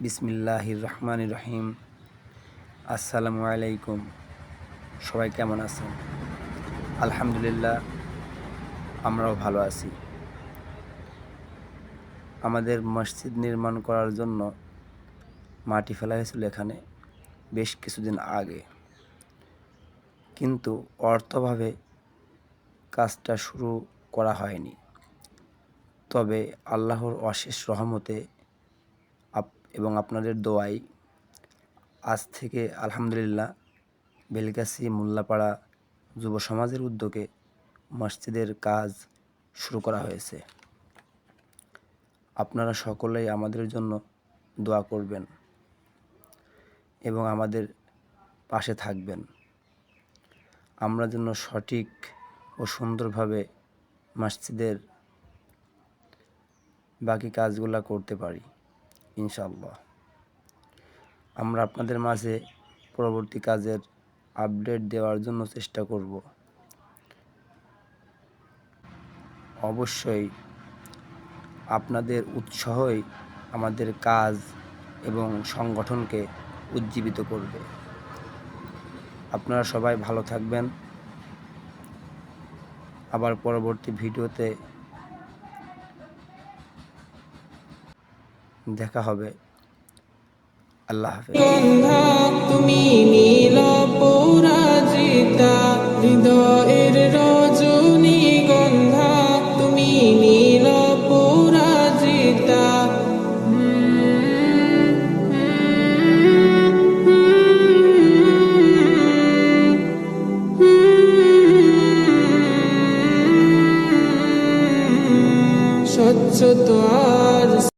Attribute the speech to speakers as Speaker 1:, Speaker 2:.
Speaker 1: বিসমিল্লাহির রহমান রহিম আসসালামু আলাইকুম। সবাই কেমন আছেন? আলহামদুলিল্লাহ, আমরাও ভালো আছি। আমাদের মসজিদ নির্মাণ করার জন্য মাটি ফেলা হয়েছিল এখানে বেশ কিছুদিন আগে। কিন্তু অর্থভাবে কাজটা শুরু করা হয়নি। তবে আল্লাহর অশেষ রহমতে আপ, এবং আপনাদের দোয়াই আজ থেকে আলহামদুলিল্লাহ বেলগাছি মোল্লাপাড়া যুব সমাজের উদ্যোগে মসজিদের কাজ শুরু করা হয়েছে। আপনারা সকলেই আমাদের জন্য দোয়া করবেন এবং আমাদের পাশে থাকবেন। আমরা যেন সঠিক ও সুন্দরভাবে মসজিদের বাকি কাজগুলো করতে পারি। ইনশাল্লাহ আমরা আপনাদের মাঝে পরবর্তী কাজের আপডেট দেওয়ার জন্য চেষ্টা করব। অবশ্যই আপনাদের উৎসাহই আমাদের কাজ এবং সংগঠনকে উজ্জীবিত করবে। আপনারা সবাই ভালো থাকবেন। আবার পরবর্তী ভিডিওতে দেখা হবে। আল্লাহ
Speaker 2: তুমি নীল পরাজিতা তো আর